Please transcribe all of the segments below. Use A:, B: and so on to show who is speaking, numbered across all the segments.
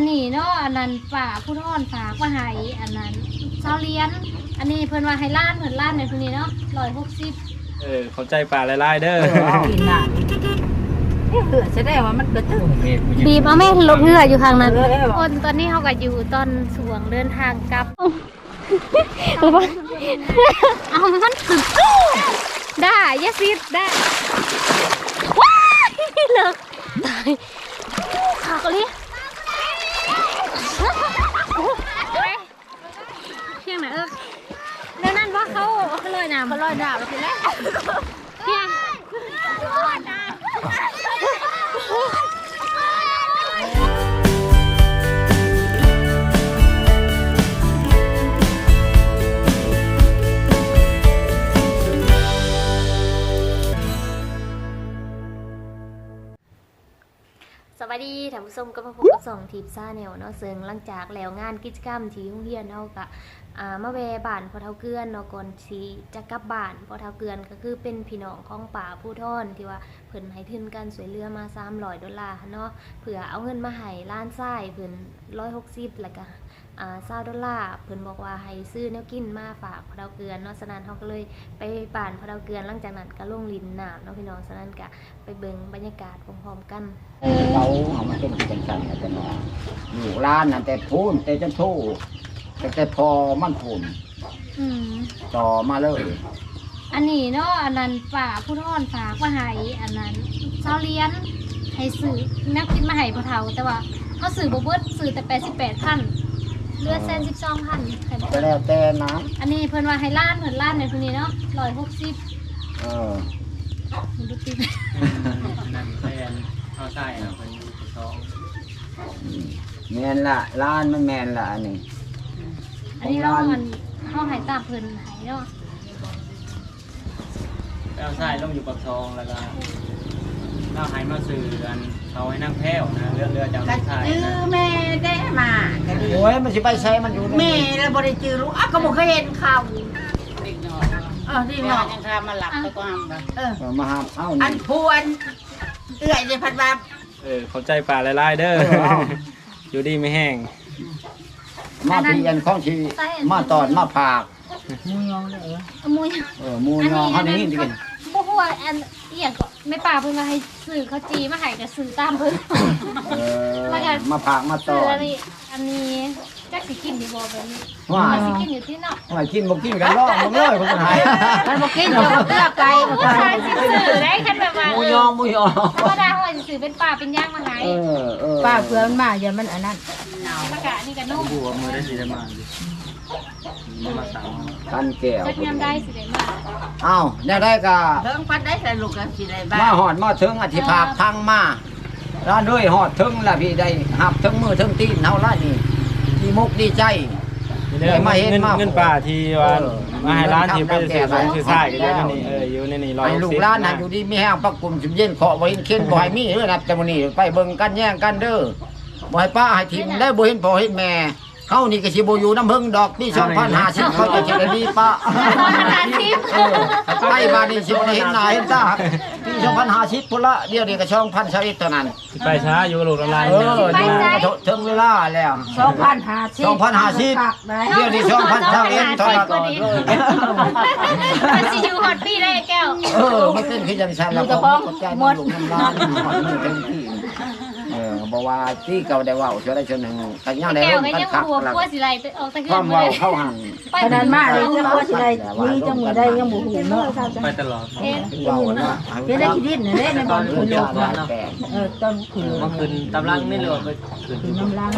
A: นนี้เนาะอันนั้นฝากผู้ทอนฝากมาให้อันนั้นเชาเลียน อันนี้เพิ่นว่าให้ล้านเพิ่นล้านในพวกนี้เนาะร้อยหกสิบ
B: เออเข้าใจป่าหลายๆเด้อ
C: กินน่ะเอ๊ะเหือแสดงว่ามันกระตุ้น
A: บีบเอาแม่ลงเรืออยู่ทางนั้น
C: เออ
A: คนตอนนี้เขาก็อยู่ตอนสวงเดินทางกลับเอาไปเอามันขึ้นได้ยะซิดได้ว้ายเลิกตายขาก็เลยเว่าเขาเขาลอยน้ำ
C: เขาลอยน้าไปทีแรก
A: เพียสวัสดีท่านผู้ชมก็มาพบกับสองทีมซาแนวเนาะซึ่งหลังจากแล้วงานกิจกรรมที่โรงเรียนเฮาก็ อ่ามาแวบ้านพอเฒ่าเกือนเนาะก่อนที่จะกลับบ้านพอเฒ่าเกือนก็คือเป็นพี่น้องของป่าผู้ทอนที่ว่าเพิ่นให้ทุนการสวยเรือมา300ดอลลาร์เนาะเพื่อเอาเงินมาให้ล้านทรายเพิ่น160แล้วก็อ่า20ดอลลาร์เพิ่นบอกว่าให้ซื้อแนวกินมาฝากพอเฒ่าเกือนเนาะฉะนั้นเฮาก็เลยไปบ้านพอเฒ่าเกือนหลังจากนั้นก็ลงลินน้ำเนาะพี่น้องฉะนั้นก็ไปเบิ่งบรรยากาศพร้อมๆกัน
D: เขาเอามาเป็นเป็นกันแต่ว่าอยู่ร้านนั่นแต่พูนแต่จนทู่ แต่แต่พอมันพูน
A: อืม
D: ต่อมาเลย
A: อันนี้เนาะอันนั้นฝากผู้ทอนฝากมาให้อันนั้นเชาเลียนให้สื่อนักกินมาให้พ่อเฒ่า แต่ว่าเขาสื่อบ่เบิดสื่อแต่แปดสิบแปดพันเหลือเส้นสิบสองพัน
D: ก็แล้วแต่นะ
A: อันนี้เพิ่นว่าให้ล้านเพิ่นล้านในพวกนี้เนาะร้อยหกสิบ
D: เออ
A: มันดูติด
B: นั่นแฟนเข้าใต้เนาะเพิ่นอยู่ที่สอง
D: แมนละร้านมันแมนละอันนี้
A: อันนี้เรามันเขาให้ตามเพิ่นให้เนาะ
B: ไปเอาใต้ลงอยู่ปักซองแล้วก็เราให้มาซื้ออันเขาให้นั่งแพ้วนะเรือเรือจาก
C: ก็
B: น้ำใต้
C: จื้อ
B: นะ
C: แม่ได้มาก็ดี
D: โอ้ยมันสิไปใช้มันอยู่ใน
C: แม่แล้วบ่ได้จื้อลูกอะก็บ่เคยเห็นเขา
E: เด็กน้อย
C: เออนี่
E: เดี๋ยว
C: เนาะ
E: ยังข้ามาหลับไปก็ห้ามไป
C: เออ
D: เออ มาหาเอา
C: อั
D: นี่
C: นพวนเอื้อยในพันบา
B: เออเข้าใจป่าหลายๆเด้อ
D: เออเอา
B: อยู่ดีไม่แห้ง
D: มาเพียนของชีมาตอนมาผาก
C: มูยองเลย
A: เอามุย
D: เออหมูยองเขาได้ยินดีกัน
A: บ่ฮู้ว่าอันอีหยังก็ไม่ป่าเพิ่นว่าให้สื่อเขาจีมาให้ก็สื่อตามเพิ่น
D: เออมาผากมาต
A: สื่
D: อ
A: อนอันนี้อันนี้ จักสิกินดีบ่แบบนี้
D: ว่า
A: ว่าสิกินอยู่ที่เนาะ
D: ว่ากินบ่กินกันรอบมึงเลยคนไทย
C: มันบ่กินอยู่กับเอื้อไก่บ่
A: ผู้
C: ทั
A: ชาย
C: น
A: สิสื่อได้คันแบบว่า
D: หมูยองหมูยอง
A: ธรรมดาเขาอาจจะสื่อเป็นป่าเป็นย่างมาไง
D: เออเออ
C: ป้าเพื่อนมาอย่ามันอันนั้น
A: แล้วก็อันนี้ก็นุ่ม
B: บัวมือได้สีได้มาดิมาสั่ง
D: ทันแก้ว
A: จักยามได้สิได้มา
D: เอ้าแนวได้ก็
C: เพิ่งปัดได้แต่ลูกก็สิได้บ้า
D: มาหอดมาถึงอธิภาคทางมาร้านด้วยหอดถึงละพี่ได้หับถึงมือถึงตีนเฮาละนี่ ดีมุกดีใจ
B: เด้อ
D: มาเห็น
B: เงิน
D: มา
B: เงินป่าที่ว่า
D: เออ
B: มาให้ร้านที่ไปซื้อของ
D: ทำ
B: ซื้อ
D: แก่
B: ใช่ก็
D: แล้
B: อยู่
D: ว
B: ในนี่เอออยู่ในนี่ร้อย
D: ไอ้
B: หก
D: ลูก
B: สิบ
D: หล้านน่ะอยู่ดีมีแห้งปักกลุ่มจุมเย็นเคาะบ่เห็นเข็นบ่ให้มีเด้อนะแต่มื้อนี้ไปเบิ่งกันแย่งกันเด้อบ่ให้ป้าให้ทิมได้บ่เห็นพ่อเห็นแม่ เฮานี่ก็สิบ่อยู่น้ำเพิ่งดอกปี2050เขาจะสิได้มีป้าเออไปมานี่สิบ่ได้เห็นหน้าเห็นตาปี2050พุ่นละเดี๋ยวนี้ก็2021เท่านั้น
B: ไปช้าอยู่กับลูกละลาย
D: เออนี่ถึงเวลาแล้ว
C: 2,050
D: 2,050เดี๋ยวนี้2,021เท่านั้น
A: มันสิอยู่ฮอตปี้ได้แก้ว
D: เออมันเป็นคือจังซั่นแล้วก็ขอบใจน้ำลูกน้ำหลานหอดมือเต็มที่ เออบ่ว่าที่เก่าได้เว้าเชื่อได้เชื่อหนึงกันยังได้
A: แก้ว
D: เริ่ม
A: ก็
D: กัน
A: ยัง
D: คัก
A: หัว
D: แล้ว
A: กลัวสิไรไปออกตะ
D: ค
A: เกีย
D: วา
A: บ
D: ม
A: เล
D: เว้ายเข้าหัน
A: ไป
C: ขนาดมาเลยจะว่าสิได้มีจังหวะได้ยังบ่ฮู้เนาะ
B: ไปตลอด
A: เอ็น
D: เว้านะ
C: เฮ็ดได้ขี้ดินน่ะเด้ในบ่อน
D: คุ
C: คุณณ
D: ยา
C: ลูก
D: หลายแปลง
C: เออตอนคือ
B: มาคืนตำลังนี่เลยไปคืน
C: คือน้ำลัง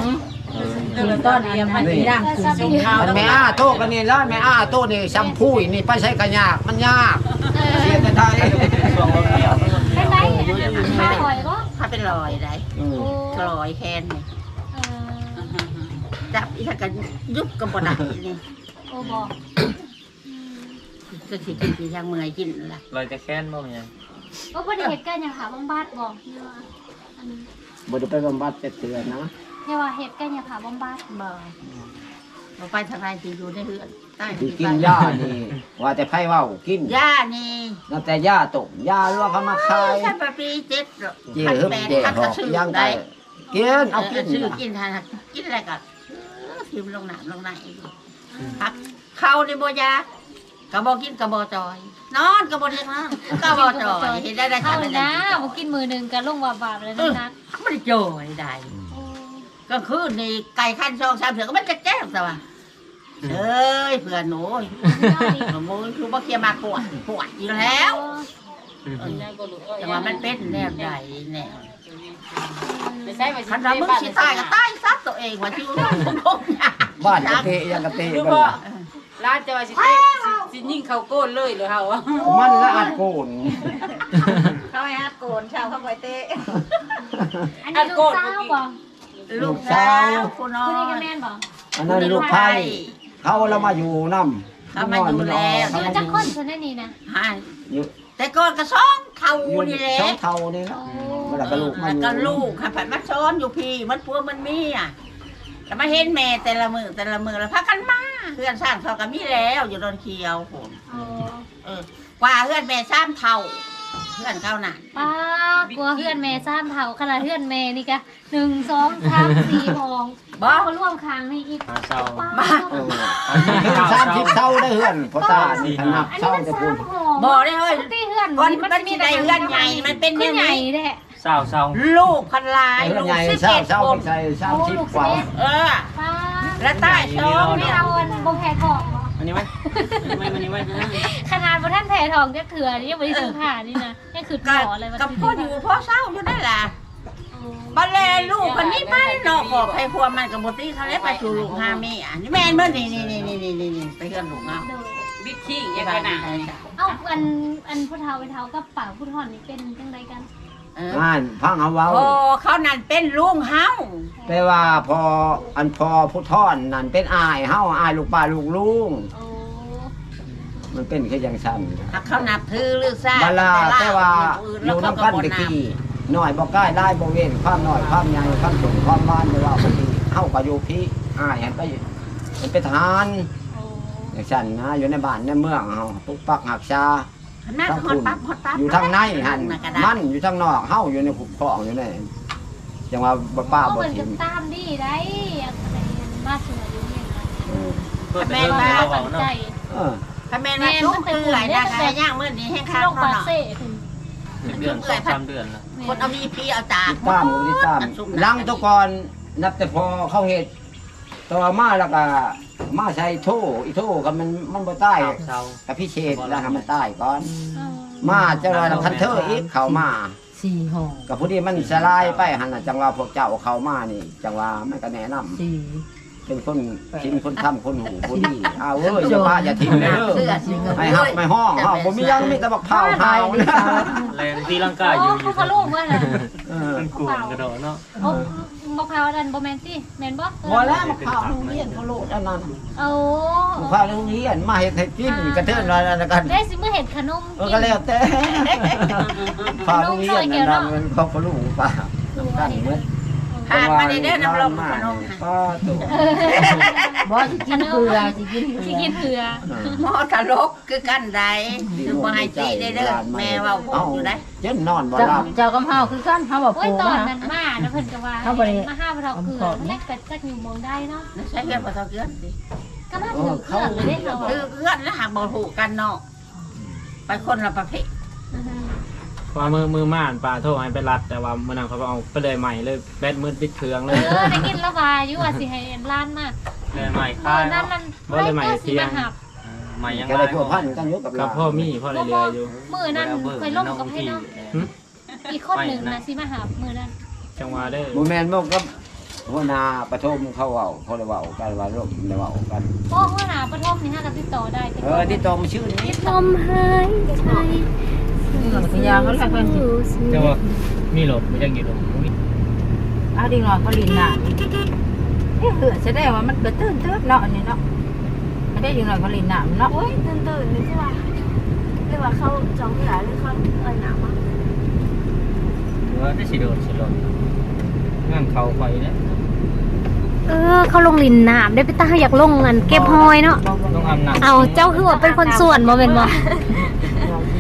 C: คือตอนนี้มันมีร่างคือสิง
D: มันแม่อ้าโตกันนี่แล้วแม่อ้าโตนี่ซ้ำผู้นี่ไปใช้กันยากมันยาก
A: เออ
D: เสียแต่ไทย
B: ช่วงรถเกี่ยว
A: เป็นไรข้าหอยก็
E: ถ้า เป็นรอยได้
D: อืม
A: โอ้
E: รอยแคนนี่
A: เออ
E: จับอีกกันยุบกับบ่ได้นี่
A: โอ้บอก
E: ก็สิกินสิยังเมื่อยกินล่ะ
B: ลอยจะแค้นบ่แม่น
A: โอ้บ่ได้เฮ็ดกันยังค่ะบำบัดบอกนี่ว่าอันนี้
D: บ่ได้ไปบำบัดแต่เตือนนะ
A: นี่ว่าเฮ็ดกันยังค่ะบำบัด
E: บ่ บ่ไปทางไหนสิอยู่ในเรือนใต้
D: ที่กินยานี่ว่าแต่ไผเว้ากิน
E: ย่านี่
D: นั่นแต่ยาตกยาลวกเขามาขาย
E: ฉันไปปีเจ็ดหรอก
D: เจี๊ย
E: พัน
D: บ
E: แปด
D: เด็ก
E: พัน
D: ห
E: ก
D: อ
E: ระ
D: ก
E: สือ
D: ยัง
E: ได้
D: ได้
A: โอ้
D: กินเอากิน
E: ชื่อกินทานกินอะไรก็พิมพ์ลงหนามลงไหนพักเข้าในโบยากระบอกกินกระบอกจอย นอนกระบอกเรียกนอนกระบอกจอยเห็นได้ได้
A: เอา
E: ได้
A: นะบ่กินมือหนึงก็ลงว่าบาปเลยนะนัก
E: ไม่ได้จอยได้ ก็คือในไก่ขั้นช่องสามเสือก็มันจะแจ้งแต่ว่าเอ้ยเพื่อนหนูหมูคือบ่เคลียร์มาปวดปวดอยู่แล้วแต่ว่ามันเป็นแนวใดแนว
C: ไม่ใช่ว่า
E: คันว่ามึงสิตายก็ตายซัดตัวเองว่าที่ว่ามึงคงอยาก
D: บ้านกะเตะยังกะเตะ
C: รู้
D: กัน
C: บ่
D: ล่ะ
C: ร้านจะว่าสิเตะสิยิงเขาโก้นเลยเหรือเฮา
D: มันละอัดโกน
E: เขาให้ฮัดโกนชาวเขาไปเตะ
A: อันนี้ลูกสาวบ่
E: ลูกสาวคุณน้อ
A: คือนี่ก็
E: ย
A: แม่นบ่
D: อันนั้นลูกไผ่เขาเรามาอยู่นำ
E: เขามาอยู่แล้ว
A: อยู่จักคนซะแน่นี่นะ
E: ให้
D: อยู่
E: แต่ก่อนก็ซ้องเท่า
D: อยู่
E: นี่แหละ
D: ช่องเท่านี่
A: โอ้
D: เนาะเวลาก็ลูกมา
E: แล้ว
D: อยู่
E: ก็ลูกค่ะผัดมาซ้อนอยู่พี่มันพัวมันมีอะแต่มาเห็นแม่แต่ละมือแต่ละมือแล้วพากันมาเพื่อนสร้างเขาก็มีแล้วอยู่ดอนเคียวผม
A: โอ้
E: เออกว่าเพื่อนแม่ซ้ำเท่า เพื่อนเขาน่ะ
A: ป้ากลัวเพื่อนแม่ซ้ำเฒ่าขนาดเพื่อนแม่นี่ก็1 2 3 4ห้อง
E: บ่
A: บ่ร่วมค้างนี่อีก
B: หาเศร้า
A: ป้า
D: เออเพิ่นสามสิบเท่าได้เฮือนพอตานี่ขนาด
A: อันนี้
D: เท่า
A: มัน
D: จะ
A: สา
D: พูด
A: มห้อง
E: บ่ได้เฮ้ย
A: ตีเพื่อน
E: ก่อนมันสิได้เฮือนใหญ่มันเป็น
A: คือ
E: แนวนี้
A: ใหญ่แท้
B: เศร้าเศร้า
E: ลูกพันลาย
D: เฮือน
E: ลูก
D: ใหญ่
E: สิบ
D: เศร้า
E: เอ็ด
D: เศร้า
E: คน
D: ใส่สามสิบกว่า
E: เออ
A: ป้า
E: และใต้ท้อง
A: ไม่
E: เนี่ย
A: เอาอันบ่แพ้ทองบ่
B: อั นนี้ไหมอันนี้ไหมอันนี้ไหม
A: ขนาดบ่ท่านแพ้ทองจักเถื่อนี่ยังบ่ได้ซื้อผ้านี่นะนี่คือขอเลยว่า
E: กับพ่ออยู่พ่อเศร้าอยู่ได้ล่ะบัลแลลูกคนนี้ไปเนาะบอกให้พวมันกับบุตรีเขาเลยไปสู่ลูกฮามีอะนี่แม่นเมื่อนี่นี่นี่นี่นี่นี่ไปเฮือนลูกเอา
C: บิ๊กขี้ยังไงนะ
A: เอ้าอันอันผู้เฒ่าไปเฒ่ากับป่าผู้ทอนนี่เป็นจังไดกัน
E: เออ
D: อ่านพังเอาเว้า
E: โอ้เขานั่นเป็นลุงเฮา
D: แต่ว่าพออันพอผู้ทอนนั่นเป็นอายเฮาอายลูกป้าลูกลุง
A: โอ้
D: มันเป็นแค่ยังสั้น
E: ถ้าเขานับถือหรือซ่า
D: บาลาแต่ว่าอยู่น้ำกันตะกี้หน่อยบ่ใกล้ได้บ่เว้นความน้อยความใหญ่ความสูงความบ้านไม่ว่าบางทีเฮาก็อยู่พี่อายหันไปมันเป็นทหาร
A: โอ้
D: อย่างฉันนะอยู่ในบ้านในเมืองเฮาปุกปักหักชา
E: นั่น
D: ทั้ง
E: ฮอ
D: คุ
E: ด
D: ณ
E: ปั๊บฮอดปั๊บ
D: อยู่ทางในหัน
E: กระดา
D: มั
E: ษ
D: นอยู่ทางนอกเฮาอยู่ในขุมคลองอยู่ในจังว่าบ่ป้า
A: เอา
D: บ่
A: เหมือน
D: ทิ
A: กับ
D: ม
A: ตามดีได้อะไรมาสวยอยู่เนี่ยนะ
B: เพื่อ
A: แม่
B: เป็นเรื่อง
A: มา
B: เรา
A: ตั้ง
B: เนาะ
A: ใจ
D: เออ
E: ถ้าแม่นว่าลูกเอื่อยนะคะย่างมื้อนี้แห้ง
A: คือ
E: ข้าว
A: ลง
E: เนา
A: ปากะเซ่คุณ
B: เดือนสองสามเดือนแล้ว
E: คนเอามีพีเอาจาก
D: ติดตามติดตามหลังแตะกอนนับแต่พอเข้าเฮ็ด ต่อมาแล้วก็มาใส่โถอีโถก็มันมันบ่ใต้
B: เศร้า
D: กับพิเศษแล้วให้มันใต้ก่อน
A: อ๋อ
D: มาเจ้าว่าคันเทอร์อีกเข้ามา
C: สี่ห้อง
D: กับผู้ที่มันสลายไปหันน่ะจังว่าพวกเจ้าเข้ามานี่ จังว่ามันก็แนะนำ
C: สี่
D: เป็นคนทิ้งคนทำคนหูผู้ดีอ้าวเอ้ยอย่าพาอย่าทิ้งเลยเด้
E: เสื้อ
D: อ
E: สีเงิน
D: ไม่หักไม่ห้องเฮาบ่มีหยังมีแต่บักเผาเฮานะ
B: แรงที่ร่างกายอยู่อ
A: เขา
B: ยู่
A: เขาลูกเมื่อไหร่
D: เออ
B: มันกวนกระโดดเนาะ
A: โอ้ มะพร้าวดันบแมนตี้แมนบ่
D: บ่แล้วบักเผาโรงเรียนเขาโลดอันนั้น
A: โอ้
D: บักเผาโรงเรียนมาเฮ็ดให้กินกระเทินว่าอันนั้นกัน
A: ได้สิเมื่อเห็นขนม
D: เออก็แล้วแต่เผาโรงเรียนนั่นน่ะมันเขาก็รู้ป่ากันเหมือน
E: หากมาในเด้อน้ำลมขนม
D: ก็ถูก
C: บ่สิกินเกลือสิกินเก
A: สิ
C: ลื
A: กิ
C: อน
A: เถื่อ
E: หมอทะลกคือกันใดคือบ่ให้ตีได้เด้อแม่เว่าพูดอยู่ได้
D: เจ็นนอนบ่
C: เจ้า
D: หลับ
C: เจ้ากับเฮาคือกันเฮาบ่
A: โอ้ย
C: ปู
A: ตอน
C: นะ
A: นั้นมานะเพิ่นก็ว่า
C: เอาบ่ได้
A: มาห้าพระเฒ่าเกลือแลกกัดจักอยู่มองได้เนาะ
E: ใช้เงินบ่เท่าเกินสิ
A: ก็มาถือเครื่องเลยเด้เรา
E: คือเงินแล้วหากบ่ถูกกันเนาะไปคนละประเภท
B: ว่ามือมือม่านปลาโทรให้ไปรัด แต่ว่ามื่อนั้นเขาก็เอาไปเลยใหม่เลยแบตมืดปิดเครื่อง
A: เอ
B: เลย
A: อได้กินแล้วว่าอยู่ว่าสิให้ร้านมา
B: เลยใหม่
A: เอ
B: ค่า
A: อยนั่นมัน
B: บ่เลยใหม่
A: ก็สิ
B: เที่ย
A: มางหับ
B: ใหม่ยัง
D: ก็ได้พัวพันกันอยู่กับ
B: กับ
D: เรา
B: พ่อมีพ่อเลยเรืออยู่
A: มื้อนั้นเคยลงกับให้เนาะอีกคนหนึงนะสิมาหับมื้อนั้น
B: จังหวะเด้อ
D: บ่แม่นบ่กับหัวหน้าประทมเขาเว้าเขาได้เว้ากันว่าร่มได้เว้ากัน
A: โอ้หัวหน้าปฐมนี่ฮะก็ติดต่อได้
D: เออที่ตรงชื่อนี้
A: ลมหายใจ
C: พยาเขาแล้วเพิ่นสิ
B: จังหวะมีหลบไม่ยังอยู่หลบมี
C: เอาดิงหน่อยเขาลินหน้ำนี่เหือแสดงว่ามันก็ตื่นเติบเนาะอันนี้เนาะไม่ได้อยู่หน่อยเขาลินหน้ำเนาะ
A: โอ้ยตื่นตื่นนี่ใช่ป่ะเรียกว่าเขาจองที่ไหนหรือเขาเอ่ยหนาวมั้ง
B: ว่าได้สิโดดสิโดดงานเขาไปนี่ย
A: เออเขาลงลินน้ำได้ไปตาอยากลงเงินเก็บหอยเนาะ
B: ต้องอาบน้ำ
A: เอาเจ้าคือว่าเป็นคนส่วนบ่เป็นบ่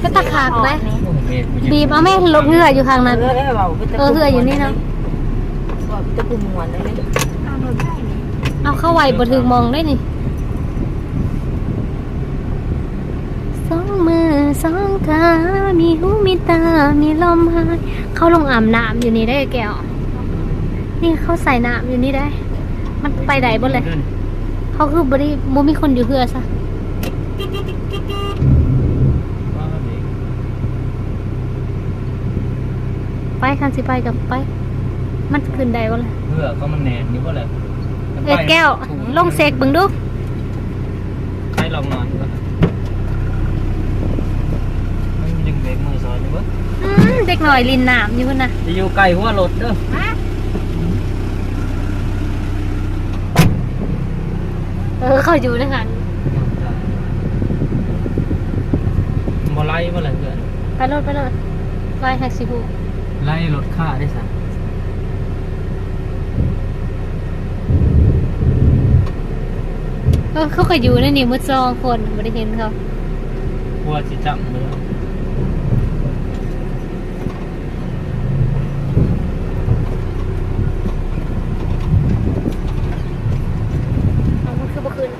A: ก็ตะขากไหมบีบเอาแม่ลงเหืออยู่ข้างนั้น
C: เออเออเว้าไปตะ
A: เออเหืออยู่นี่เนาะ
C: เตะกุมวนเลยเลยเอาหน่อยได้นี่
A: เอาเข้าไว้บ่ถึงมองได้นี่สองมือสองขามีหูมีตา มีลมหายเขาลงอาบน้ำอยู่นี่ได้แก้วนี่เขาใส่น้ำอยู่นี่ได้ มันไปไหนบ่เลย เขาคือบ่ได้บ่มีคนอยู่เฮือซะ
B: ว่ามันเอง
A: ไปคันสิไปกับไป มันขึ้นได้บ่เลย
B: เพื่อก็มันแหนนอยู่ว่าอะไร
A: เอ้ยแก้ว ลงเสกเบิ่งดู
B: ให้ลองนอนก่อนมันยังเบรกมือซอยอยู่เว้ย
A: อืมเด็กหน่อยลินน้ำอยู่พุ่นน่ะ
B: จะอยู่ไกลหัวรถเด้อ
A: เออเขาอยู่ในหัน
B: บ่ไล่บ่อะไรเพื่อน
A: ไปรถไปรถไปแท็กซี่ฮู
B: ไล่รถค่าได้สั่ง
A: เออเขาก็อยู่ในนี่มืดซองคนบ่ได้เห็นเขา
B: กลัวสิจับมือ
A: เอามันคือบ่คืน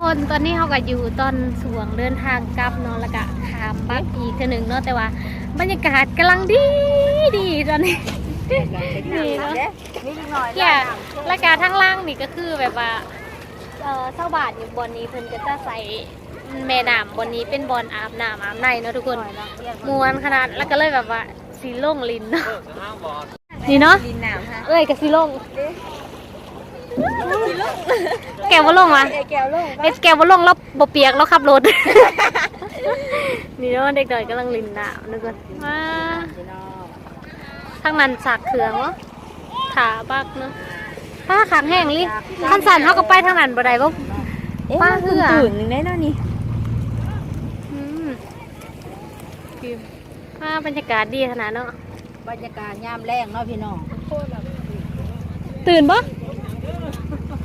A: คน ตอนนี้เขาก็อยู่ตอนสวงเดินทางกลับเนาะแล้วก็ขามบักอีกเทื่อหนึงเนาะแต่ว่า บรรยากาศกำลังดีดีตอนนี้นี่เนาะ
C: นี่นิดหน่อย
A: เนี่ยรายการทั้งล่างนี่ก็คือแบบว่าเออเศร้าบาทอยู่บอนนี้เพิ่นก็จะใส่แม่น้ำบอนนี้เป็นบอนอาบน้ำอาบในเนาะทุกคนมวนขนาดแล้วก็เลยแบบว่าสีลงลินเนาะนี่เนาะ
C: ลินน้ำฮะ
A: เอ้ยกับสีลง แกว่าลงวะ
C: แก้วลง
A: เอ็ดแกว่าลงแล้วบ่เปียกแล้วขับรถ นี่เนาะเด็กหน่อยกำลังลินน้ำนึกว่าว้าทั้งนั้นสากเขืองวะขาบักเนาะป้าขางแห้งลิขั้นสันเขาก็ไปทางนั้นบ่ได้บ่ป้าเหือ
C: ตื่นหนึ่งได้เนาะนี่
A: อืมคือว่าบรรยากาศดีขนาดเนาะ
C: บรรยากาศยามแรงเนาะพี่น้อง
A: ตื่นปะ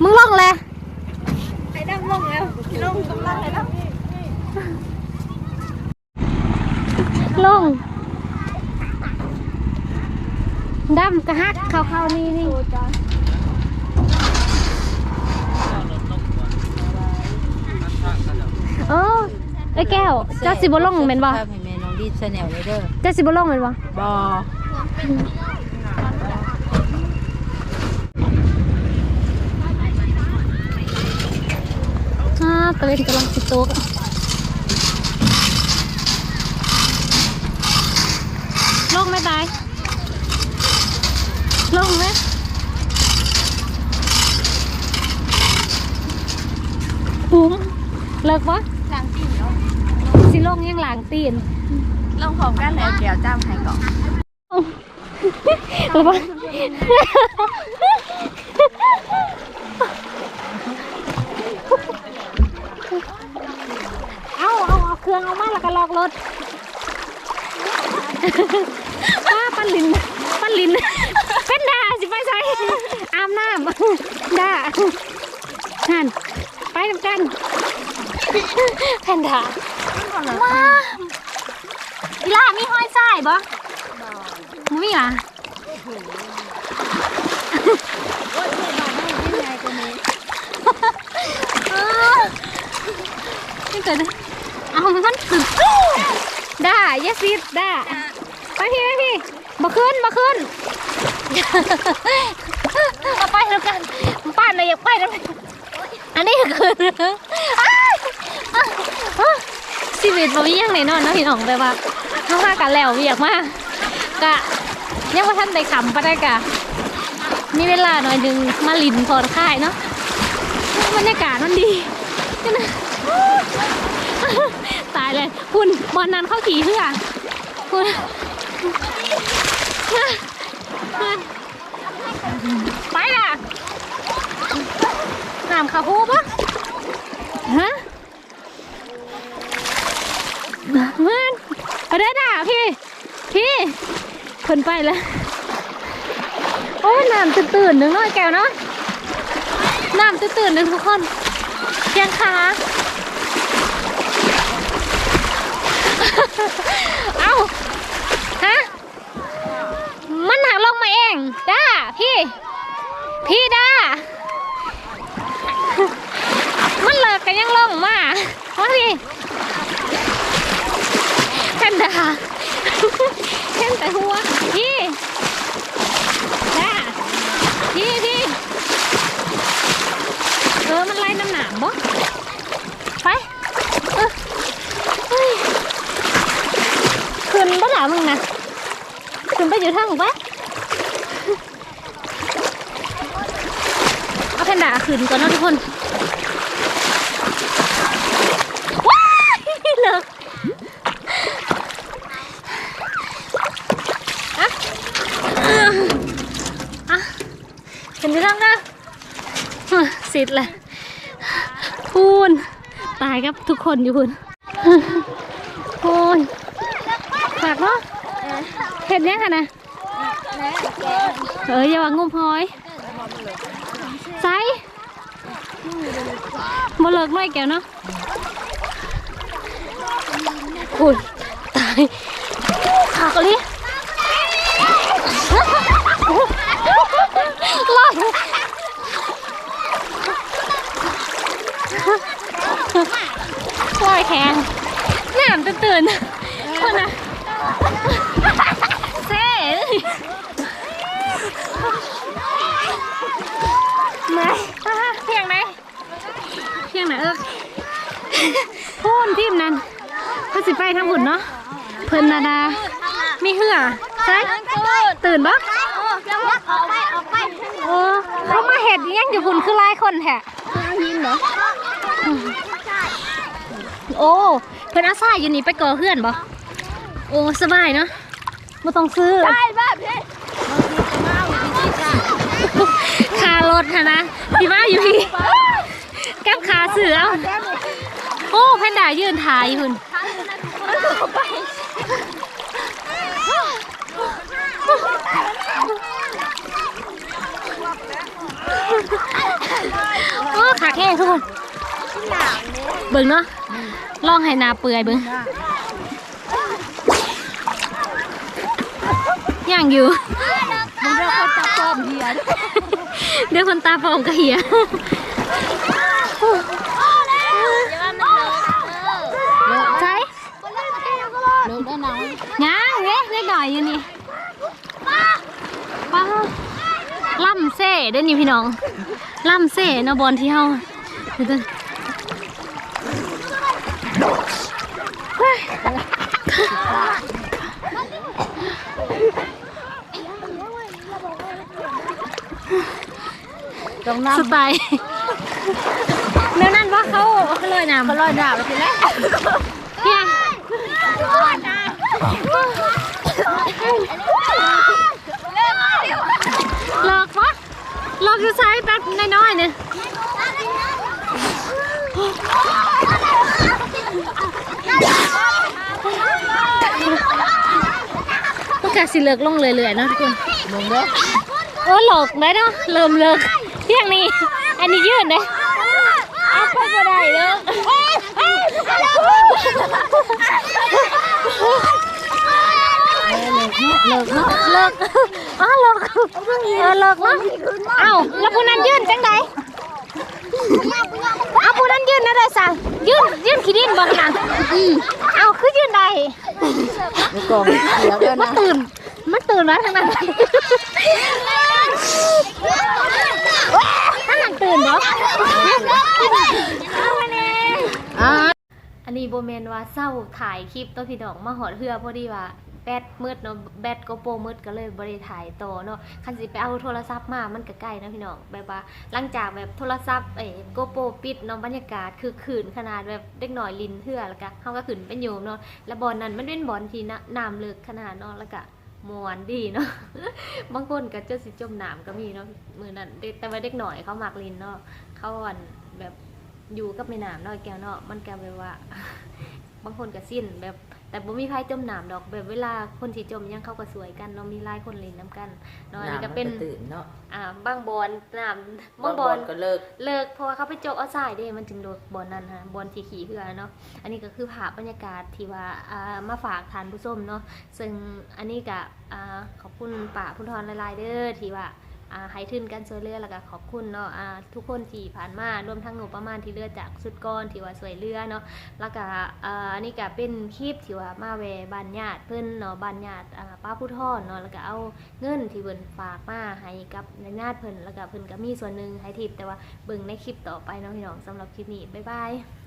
A: มึงล่องเลย
C: ไอ้ดำลงแล้วลงกำลังเลยเนาะ
A: ล่องดำกระฮักเขาเขานี่นี่เออไอ้แก้วเจ้าสิบล่องเป็นบ่
C: ภาพให้แม่น้องดีชาแนลเลยเด้อ
A: เจ้าสิบล่องเป็นบ่
C: บ อ
A: อ่ากระเล่นกำลังสิโต๊ะล่องไหม่ตายล่องไหมปุ้มเลิกปะ
C: หลังตีนเนาะ
A: สิลงยังหลังตีน
C: ลงของกันแล้วแก้วจ้ำให้ก่อน
A: หรือปะเอา เอาเอาเครื่องเอามาแล้วก็ลอกรถป้าปันลินปันลิน เป็นดาสิไปใส่อาบน้ำดาหันไปทำกันแพนด้ามาอีหล่ามีห้อยสายบ่มึงมีอะเออนี่เกิด เอามันตื่นด่าเยสิดด่าไปพี่ไปพี่มาขึ้นมาขึ้นมาไปแล้วกันป้านเลยอยากไปแล้วอันนี้คือชีวิตเราเยังไหนนอนเนาะพี่น้องแบบว่าเขาพากันแล้วเวียกมากกะยังว่าท่านได้ขำปะได้กะมีเวลาหน่อยหนึงมาลินผ่อนคลายเนาะบรรยากาศมันดีนี่นะายเลย คุณบอลนั้นเข้าขี่เพื่อคุณไปล่ะน้ำขาพูปะฮะมันไปได้ด่าพี่ พี่คนไปแล้ว โอ้ยน้ำตื่นๆหนึ่งเน้อยแก้วเนาะน้ำตื่นๆหนึ่งทุกคนเพียงขา เอ้าฮะ มันหักลงมาเองด้าพี่ พี่ด้ามันเลิกกันยังลงมาว่าพี่แพนด้าเห็นแต่หัว พี่ด้าพี่พี่เออ มันไล่น้ำหนามบ่ไปเออเฮ้ยขึ้นบ่หล่ะมึงนะขึ้นไป อยู่ทางหรือปะเอาแพนด้าขึ้นก่อนนะทุกคนว้ายเลิกอะอะเห็นไหมล่ะนะสิทธิ์เลยพูนตายกับทุกคนอยู่คุณพูนฝากเนาะเห็นยังคะนะ เอออย่าว่างุมพลอยไซบ่เลิกไม่แก้วเนาะคุณตายขากเลยรอดลอยแข็งน้ำตื่นตื่นๆคนน่ะเซ่ไหนอ่าเพียงไหน เพียงไหนเอิกพูนทิมนั่นเพิ่นสิไปทางหุ่นเนาะเพิ่นนาดามีเหือใช่ตื่นบ่โอ้เขามาเห็ดอิหยังอยู่หุ่นคือหลายคนแท้โอ้เพิ่นอาศัยอยู่นี่ไปก่อเฮือนบ่โอ้สบายเนาะบ่ต้องซื้อได้บ้าพี่คารถหั่นนะที่มาอยู่พี่ กับขาเสือเอาโอ้แพนด้ายืนถ่ายอยู่หุ่นโอ้ขาแข้งทุกคนเบิ่งเนาะลองให้หนาเปื่อยเบิ่งย่างอยู่
C: มึงเรียกคนตาปลอมเฮีย
A: เดี๋ยวคนตาปลอมก็เหียใช่
C: เลิกได้หนัง
A: ย่างเด้เล็กหน่อยอยู่นี่ป้า ล่ำเซ่เด้อนี่พี่น้องล่ำเซ่เนาะบอลที่เฮาเดี๋ยวเดี๋ยว
C: ตรงน้ำ
A: สไตล์แนวนั้นว่าเขาเขาเลยน้ำ
C: เขาลอยน้ำแล้วพี่แล้ว
A: เพียงหลอกวะห ลอกอยู่ซ้ายแป๊บน้อยๆเนี่ยมันกะสิเลิกลงเรื่อยๆนะทุกคน
C: ลงเด้อ
A: โอ้หลอกได้เนาะเริ่มเลิกเที่ยงนี้ อันนี้ยืดเลยเอาไปก็ได้เด้อ เลิกเนาะเลิกอ๋อเลิกเออเลิกเนาะเอ้าแล้วผู้นั้นยืนจังไดเอาผู้นั้นยืนนะได้สั่งยืนยืนขี้ดินบ่หลังอืมเอาคือยืนได้
C: ในกองเสียแล้ว
A: มัน
C: นะ
A: ตื่นมันตื่นแล้วทางนั้นทางนั้นตื่นบ
C: อส
A: อันนี้โบเมนว่าเศร้าถ่ายคลิปตัวพี่น้องมาหอดเหือพอดีว่า แบตมืดเนาะแบตโกโปรมืดก็เลยบริถ่ายต่อเนาะคันสิไปเอาโทรศัพท์มามันก็ใกล้นะพี่น้องแบบว่าหลังจากแบบโทรศัพท์เอ้โกโปรปิดเนาะบรรยากาศคือขืนขนาดแบบเด็กหน่อยลินเหือแล้วก็เฮาก็ขืนเป็นโยมเนาะแล้วบอลนั้นมันเป็นบอลที่น้ำเลึกขนาดเนาะแล้วก็มวนดีเนาะ บางคนก็เจอสิจมน้ำก็มีเนาะ มือนั้นแต่ว่าเด็กหน่อยเขามักลินเนาะ เขาอ่อนแบบอยู่กับในน้ำเนาะแกวเนาะ มันก็แบบว่า บางคนก็สิ้นแบบ
F: แต่บ่มีไผจมน้ำดอกแบบเวลาคนสิจมยังเข้าก็สวยกันเนาะมีหลายคนเล่นน้ำกันเนาะอันนี้ก็เป็น
C: ตื่นเนาะ
F: อ่าบางบอนน้ำบางบอน
C: ก็เลิก
F: เลิกเพราะว่าเขาไปโจกเอาทรายเด้มันจึงโดนบอลนั้นฮะบอลที่ขี่เพื่อเนาะอันนี้ก็คือภาพบรรยากาศที่ว่าอ่ามาฝากทานผู้ชมเนาะซึ่งอันนี้ก็อ่าขอบคุณป่าพุทธรหลายๆเด้อที่ว่า อ่าให้ทุนกันช่วยเหลือแล้วก็ขอบคุณเนาะอ่าทุกคนที่ผ่านมารวมทั้งหนูประมาณที่เลือจากสุดก้อนที่ว่าช่วยเหลือเนาะแล้วก็อ่าอันนี้ก็เป็นคลิปที่ว่ามาแวบ้านญาติเพิ่นเนาะบ้านญาติอ่าป้าพุทธรเนาะแล้วก็เอาเงินที่เพิ่นฝากมาให้กับญาติเพิ่นแล้วก็เพิ่นก็มีส่วนหนึ่งให้ทิปแต่ว่าเบิ่งในคลิปต่อไปเนาะพี่น้องสำหรับคลิปนี้บ๊ายบาย